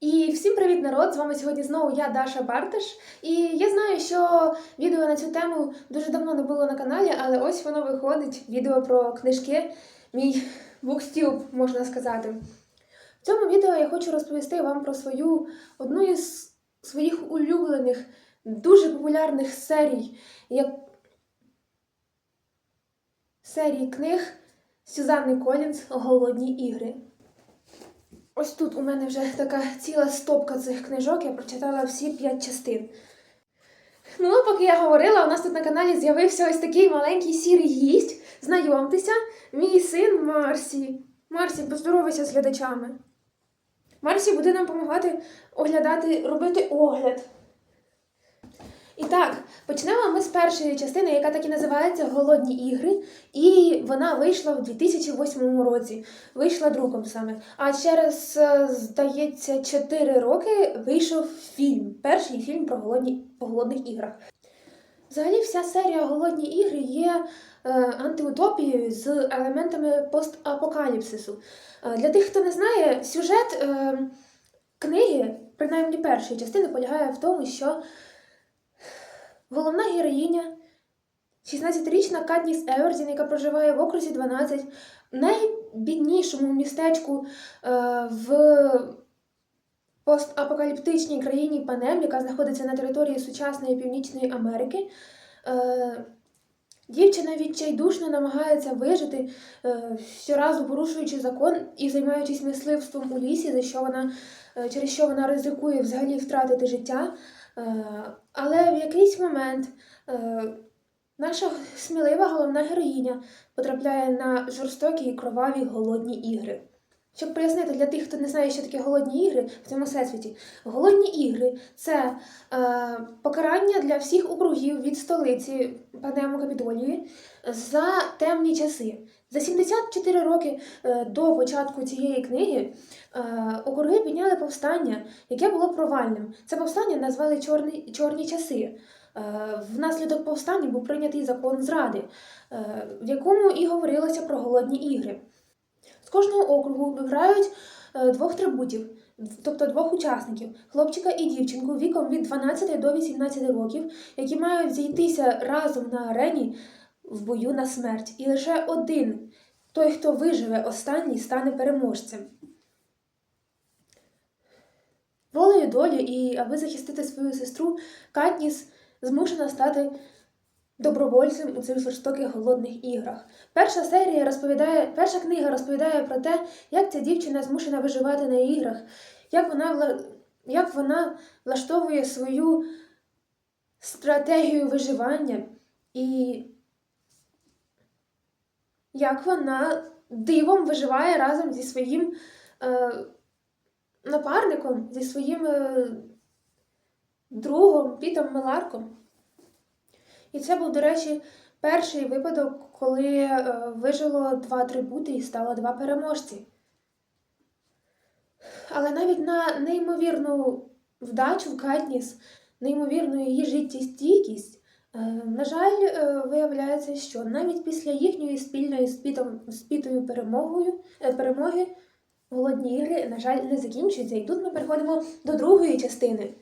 І всім привіт, народ! З вами сьогодні знову я, Даша Барташ. І я знаю, що відео на цю тему дуже давно не було на каналі, але ось воно виходить відео про книжки, мій букстюб, можна сказати. В цьому відео я хочу розповісти вам про свою одну із своїх улюблених, дуже популярних серій, як серії книг Сюзанни Колінс Голодні ігри. Ось тут у мене вже така ціла стопка цих книжок, я прочитала всі п'ять частин. Ну, поки я говорила, у нас тут на каналі з'явився ось такий маленький сірий гість. Знайомтеся, мій син Марсі. Марсі, поздоровайся з глядачами. Марсі буде нам допомагати оглядати, робити огляд. І так, почнемо ми з першої частини, яка так і називається Голодні ігри, і вона вийшла в 2008 році. Вийшла друком саме. А через, е, здається, 4 роки вийшов фільм. Перший фільм про голодні, по голодних іграх. Взагалі, вся серія Голодні ігри є е, антиутопією з елементами постапокаліпсису. Е, для тих, хто не знає, сюжет е, книги, принаймні першої частини, полягає в тому, що Головна героїня 16-річна Катніс Евердін, яка проживає в окрузі 12, в найбіднішому містечку е, в постапокаліптичній країні Панем, яка знаходиться на території сучасної Північної Америки. Е, Дівчина відчайдушно намагається вижити, е, щоразу порушуючи закон і займаючись мисливством у лісі, за що вона, через що вона ризикує взагалі втратити життя. Але в якийсь момент е, наша смілива головна героїня потрапляє на жорстокі і кроваві голодні ігри. Щоб пояснити для тих, хто не знає, що таке голодні ігри в цьому всесвіті, голодні ігри це е, покарання для всіх округів від столиці Панему Капітолії за темні часи. За 74 роки е, до початку цієї книги е, округи підняли повстання, яке було провальним. Це повстання назвали чорні, чорні часи. Е, Внаслідок повстання був прийнятий закон зради, в якому і говорилося про голодні ігри. З кожного округу вибирають двох трибутів, тобто двох учасників хлопчика і дівчинку віком від 12 до 18 років, які мають зійтися разом на арені в бою на смерть. І лише один, той, хто виживе останній, стане переможцем. Волею долі і аби захистити свою сестру, Катніс змушена стати добровольцем у цих жорстоких голодних іграх. Перша серія розповідає, перша книга розповідає про те, як ця дівчина змушена виживати на іграх, як вона, як вона влаштовує свою стратегію виживання і як вона дивом виживає разом зі своїм е, напарником, зі своїм е, другом Пітом Меларком. І це був, до речі, перший випадок, коли е, вижило два атрибути і стало два переможці. Але навіть на неймовірну вдачу в Катніс, неймовірну її життєстійкість, на жаль, е, виявляється, що навіть після їхньої спільної з Пітою перемогою, е, перемоги голодні ігри, на жаль, не закінчуються. І тут ми переходимо до другої частини.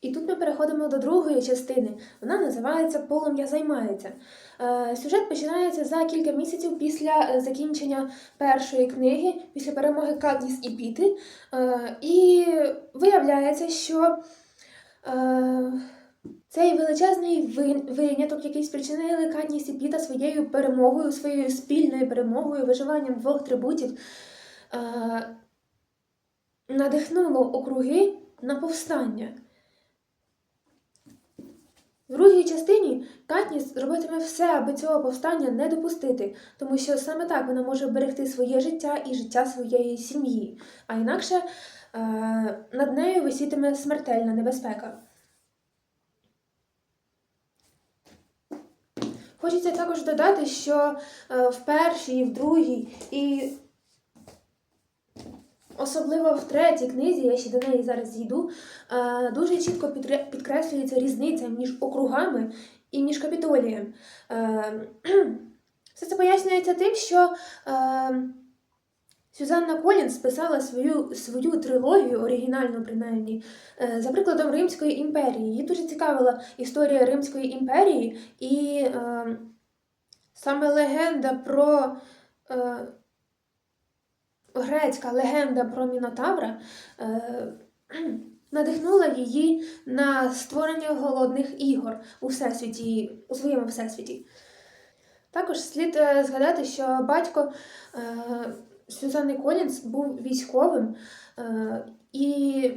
І тут ми переходимо до другої частини. Вона називається Полум'я займається. Е, сюжет починається за кілька місяців після е, закінчення першої книги, після перемоги Катніс і Піти. Е, і виявляється, що е, цей величезний вин- виняток, який спричинили Катніс і Піта своєю перемогою, своєю спільною перемогою, виживанням двох трибутів, е, надихнуло округи на повстання. В другій частині Катніс робитиме все, аби цього повстання не допустити, тому що саме так вона може берегти своє життя і життя своєї сім'ї, а інакше е, над нею висітиме смертельна небезпека. Хочеться також додати, що е, в першій, в другій і особливо в третій книзі, я ще до неї зараз зійду, е, дуже чітко підкреслюється різниця між округами і між капітолієм. Е, Все це пояснюється тим, що Сюзанна Колінс писала свою, свою трилогію, оригінальну принаймні, е, за прикладом Римської імперії. Її дуже цікавила історія Римської імперії і е, саме легенда про е, грецька легенда про Мінотавра е, надихнула її на створення голодних ігор у всесвіті, у своєму всесвіті. Також слід е, згадати, що батько е, Сюзанни Колінс був військовим, е, і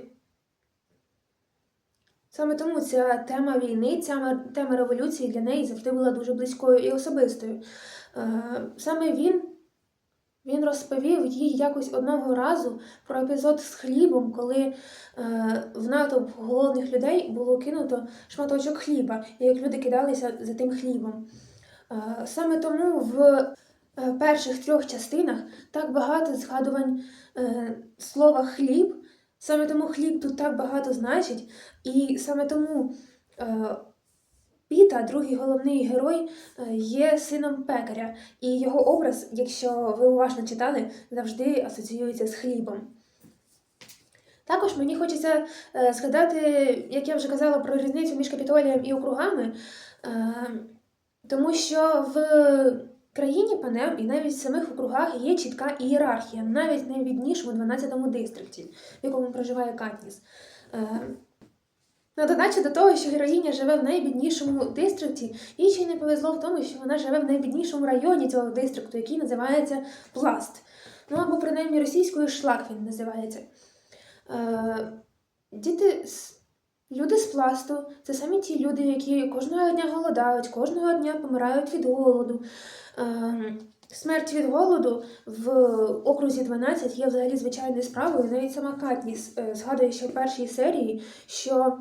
саме тому ця тема війни, ця тема революції для неї завжди була дуже близькою і особистою. Е, Саме він, він розповів їй якось одного разу про епізод з хлібом, коли е, в натовп голодних людей було кинуто шматочок хліба, і як люди кидалися за тим хлібом. Саме тому в перших трьох частинах так багато згадувань е, слова хліб, саме тому хліб тут так багато значить, і саме тому е, Піта, другий головний герой, е, є сином пекаря, і його образ, якщо ви уважно читали, завжди асоціюється з хлібом. Також мені хочеться е, згадати, як я вже казала, про різницю між капітолієм і округами. Е, тому що в країні Панем і навіть в самих округах є чітка ієрархія, навіть найбіднішому 12-му дистрикті, в якому проживає Катніс. Е, На додачу до того, що героїня живе в найбіднішому дистрикті, їй ще й не повезло в тому, що вона живе в найбіднішому районі цього дистрикту, який називається Пласт. Ну або принаймні російською шлак він називається. Е, Діти з Люди з пласту це самі ті люди, які кожного дня голодають, кожного дня помирають від голоду. Ем, Смерть від голоду в окрузі 12 є взагалі звичайною справою. Навіть сама Катніс е, згадує, що в першій серії, що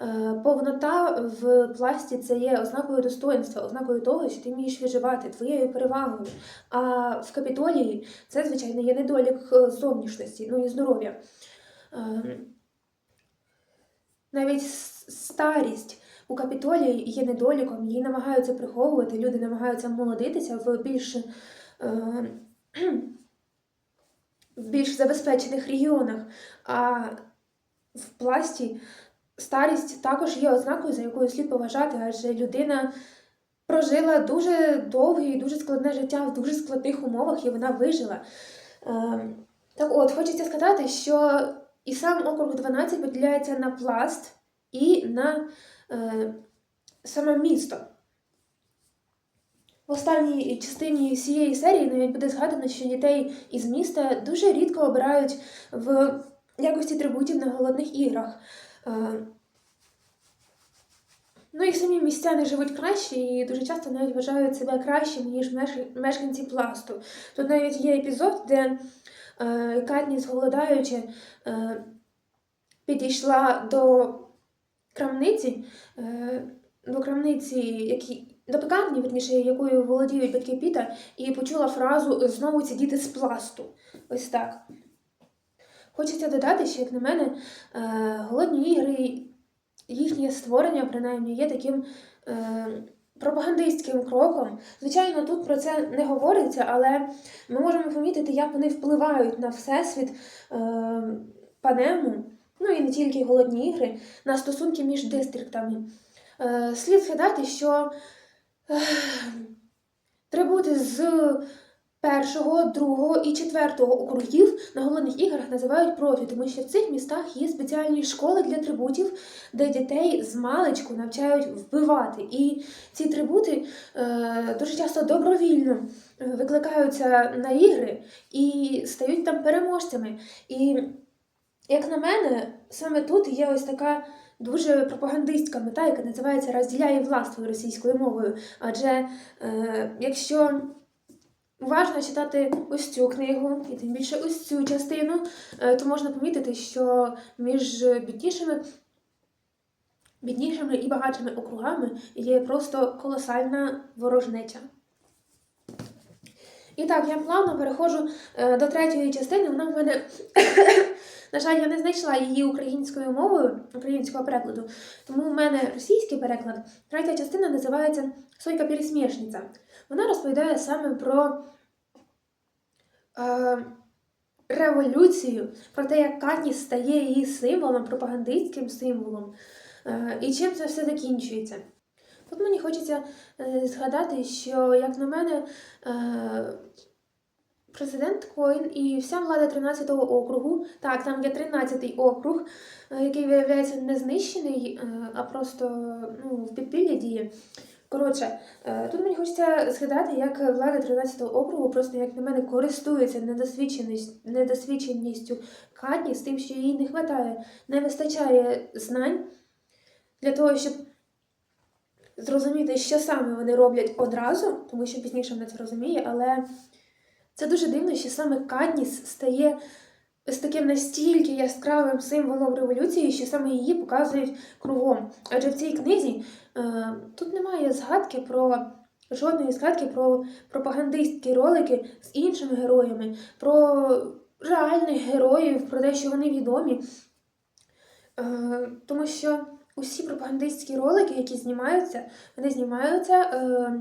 е, повнота в пласті це є ознакою достоинства, ознакою того, що ти вмієш виживати, твоєю перевагою. А в капітолії це, звичайно, є недолік е, зовнішності, ну і здоров'я. Ем, навіть старість у Капітолії є недоліком, її намагаються приховувати, люди намагаються молодитися в більш, е, в більш забезпечених регіонах. А в пласті старість також є ознакою, за якою слід поважати, адже людина прожила дуже довге і дуже складне життя в дуже складних умовах, і вона вижила. Е, так от, хочеться сказати, що і сам округ 12 поділяється на пласт і на е, саме місто. В останній частині цієї серії навіть буде згадано, що дітей із міста дуже рідко обирають в якості трибутів на голодних іграх. Е, Ну і самі містяни живуть краще і дуже часто навіть вважають себе кращими, ніж мешканці пласту. Тут навіть є епізод, де Катніс, голодаючи, е, підійшла до крамниці, е, до крамниці, які, до пекарні, верніше, якою володіють батьки Піта, і почула фразу знову ці діти з пласту. Ось так. Хочеться додати, що, як на мене, е, голодні ігри, їхнє створення, принаймні, є таким е, пропагандистським кроком. Звичайно, тут про це не говориться, але ми можемо помітити, як вони впливають на всесвіт е, панему, ну і не тільки голодні ігри, на стосунки між дистриктами. Е, слід згадати, що е, трибути з першого, другого і четвертого округів на голодних іграх називають профі, тому що в цих містах є спеціальні школи для трибутів, де дітей з маличку навчають вбивати. І ці трибути е, дуже часто добровільно е, викликаються на ігри і стають там переможцями. І, як на мене, саме тут є ось така дуже пропагандистська мета, яка називається розділяє властвою російською мовою. Адже е, якщо уважно читати ось цю книгу, і тим більше ось цю частину, е, то можна помітити, що між біднішими, біднішими і багатшими округами є просто колосальна ворожнеча. І так, я плавно переходжу е, до третьої частини. Вона в мене, на жаль, я не знайшла її українською мовою, українського перекладу. Тому в мене російський переклад. Третя частина називається Сойка пересмішниця. Вона розповідає саме про е, революцію, про те, як Катніс стає її символом, пропагандистським символом, е, і чим це все закінчується. Тут мені хочеться е, згадати, що, як на мене, е, президент Коін і вся влада 13-го округу, так, там є 13-й округ, е, який виявляється не знищений, а просто ну, в підпіллі діє. Коротше, тут мені хочеться згадати, як влада 13-го округу просто, як на мене, користується недосвідченість- недосвідченістю Катні з тим, що їй не вистачає, не вистачає знань для того, щоб зрозуміти, що саме вони роблять одразу, тому що пізніше вона це розуміє, але це дуже дивно, що саме Катніс стає з таким настільки яскравим символом революції, що саме її показують кругом. Адже в цій книзі е, тут немає згадки про жодної згадки про пропагандистські ролики з іншими героями, про реальних героїв, про те, що вони відомі. Е, тому що усі пропагандистські ролики, які знімаються, вони знімаються е,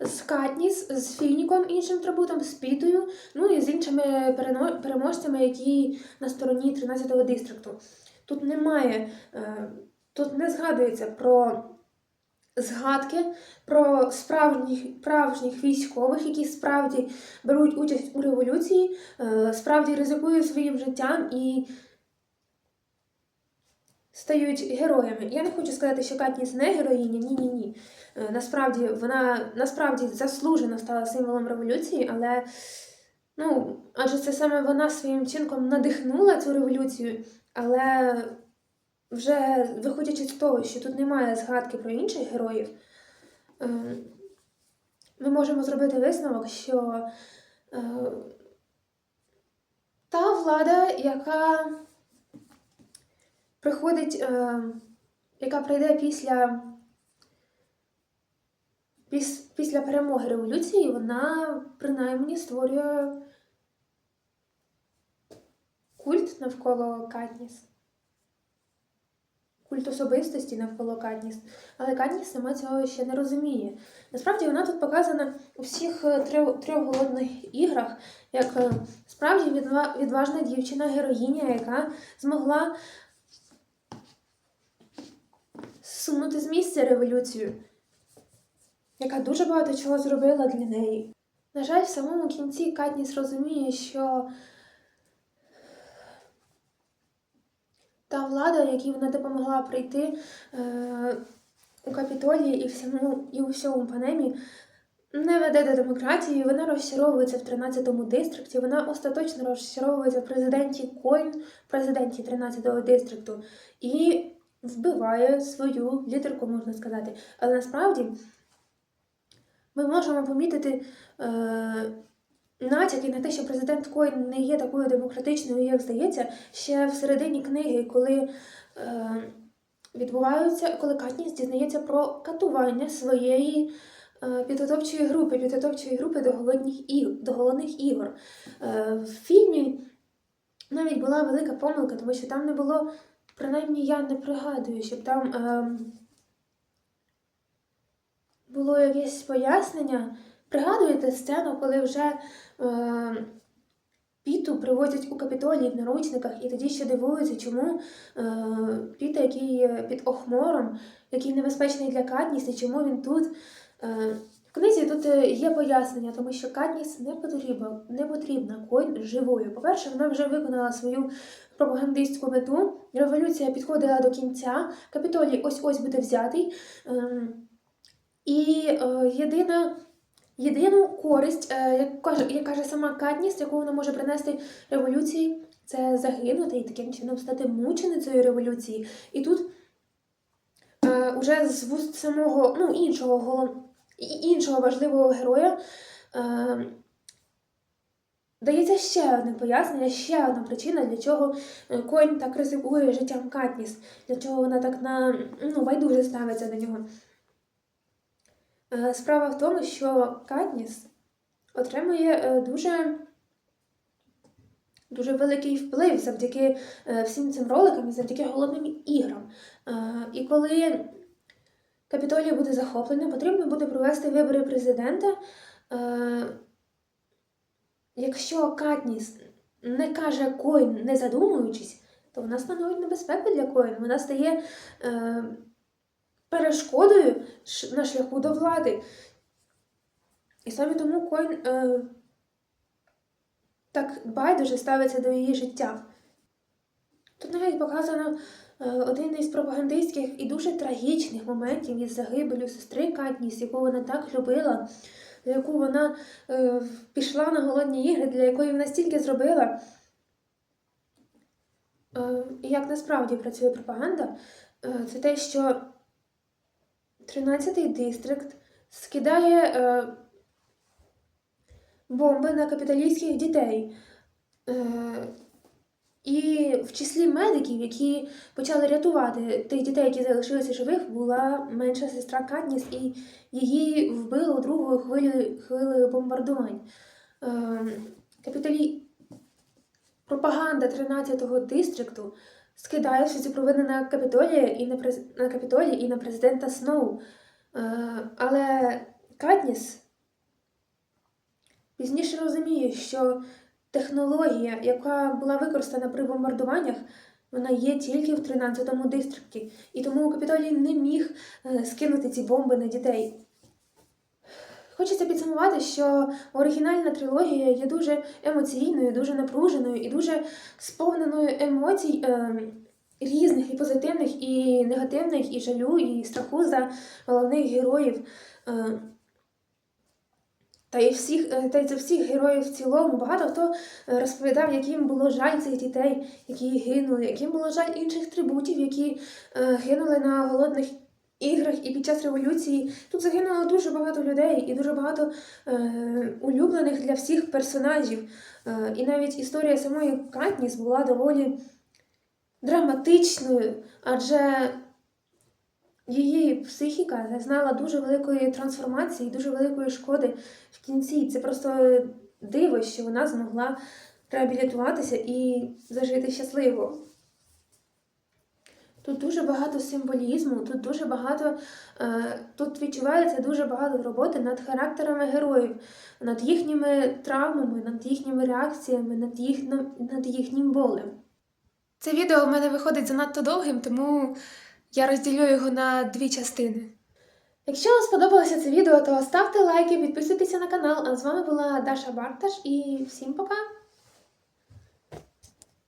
з Катніс, з Фініком, іншим трибутом, з Пітою, ну і з іншими переможцями, які на стороні 13-го дистрикту. Тут немає, е, тут не згадується про згадки про справжніх, справжніх військових, які справді беруть участь у революції, е, справді ризикують своїм життям і стають героями. Я не хочу сказати, що Катніс не героїня, ні, ні, ні. Е, Насправді вона насправді заслужено стала символом революції, але ну, адже це саме вона своїм чинком надихнула цю революцію, але вже виходячи з того, що тут немає згадки про інших героїв, е, ми можемо зробити висновок, що е, та влада, яка приходить, е, яка прийде після, піс, після перемоги революції, вона принаймні створює культ навколо Катніс. Культ особистості навколо Катніс. Але Катніс сама цього ще не розуміє. Насправді вона тут показана у всіх е, трьох, голодних іграх, як е, справді відважна дівчина, героїня, яка змогла сунути з місця революцію, яка дуже багато чого зробила для неї. На жаль, в самому кінці Катніс розуміє, що та влада, якій вона допомогла прийти е, у Капітолії і всьому і у всьому панемі, не веде до демократії, вона розчаровується в 13-му дистрикті, вона остаточно розчаровується в президенті Койн, президенті 13-го дистрикту, і вбиває свою лідерку, можна сказати. Але насправді ми можемо помітити е, натяки на те, що президент Койн не є такою демократичною, як здається, ще в середині книги, коли е, відбуваються, коли Катніс дізнається про катування своєї е, підготовчої групи, підготовчої групи до голодних, до голодних ігор. Е, в фільмі навіть була велика помилка, тому що там не було, принаймні я не пригадую, щоб там е, було якесь пояснення. Пригадуєте сцену, коли вже е, Піту привозять у Капітолій в наручниках, і тоді ще дивуються, чому е, Піта, який під охмором, який небезпечний для Катніс, і чому він тут. Е, книзі тут е, є пояснення, тому що Катніс не потрібна, не потрібна Койн живою. По-перше, вона вже виконала свою пропагандистську мету. Революція підходила до кінця. Капітолій ось-ось буде взятий. Ем, і е, єдина, єдину користь, е, як, каже, як каже сама Катніс, яку вона може принести революції, це загинути і таким чином стати мученицею революції. І тут е, уже з вуст самого ну, іншого. І- іншого важливого героя е, дається ще одне пояснення, ще одна причина, для чого е, Коін так ризикує життям Катніс, для чого вона так на ну, байдуже ставиться до нього. Е, Справа в тому, що Катніс отримує е, дуже, дуже великий вплив завдяки всім цим роликам і завдяки голодним іграм. І коли Капітолій буде захоплений, потрібно буде провести вибори президента. Е, Якщо Катніс не каже Коін, не задумуючись, то вона становить небезпеку для Коін. Вона стає е, перешкодою на шляху до влади. І саме тому Коін е, так байдуже ставиться до її життя. Тут навіть показано один із пропагандистських і дуже трагічних моментів із загибелю сестри Катніс, яку вона так любила, за яку вона е, пішла на голодні ігри, для якої вона стільки зробила. Е, як насправді працює пропаганда, е, це те, що 13-й дистрикт скидає е, бомби на капіталістських дітей. Е, і в числі медиків, які почали рятувати тих дітей, які залишилися живих, була менша сестра Катніс, і її вбило другою хвилею, хвилею бомбардувань. Ем, Капіталі... Пропаганда 13-го дистрикту скидає цю провину на Капітолія і на, през... на Капітолій і на президента Сноу. Е, Але Катніс пізніше розуміє, що технологія, яка була використана при бомбардуваннях, вона є тільки в 13-му дистрикті. І тому Капітолій не міг е, скинути ці бомби на дітей. Хочеться підсумувати, що оригінальна трилогія є дуже емоційною, дуже напруженою і дуже сповненою емоцій е, різних і позитивних, і негативних, і жалю, і страху за головних героїв. Е, та й всіх, е, та й за всіх героїв в цілому. Багато хто е, розповідав, яким було жаль цих дітей, які гинули, яким було жаль інших трибутів, які е, гинули на голодних іграх і під час революції. Тут загинуло дуже багато людей і дуже багато е, улюблених для всіх персонажів. Е, і навіть історія самої Катніс була доволі драматичною, адже її психіка зазнала дуже великої трансформації, дуже великої шкоди в кінці. Це просто диво, що вона змогла реабілітуватися і зажити щасливо. Тут дуже багато символізму, тут дуже багато, е, тут відчувається дуже багато роботи над характерами героїв, над їхніми травмами, над їхніми реакціями, над, їх, над їхнім болем. Це відео в мене виходить занадто довгим, тому я розділю його на дві частини. Якщо вам сподобалося це відео, то ставте лайки, підписуйтеся на канал. А з вами була Даша Барташ і всім пока!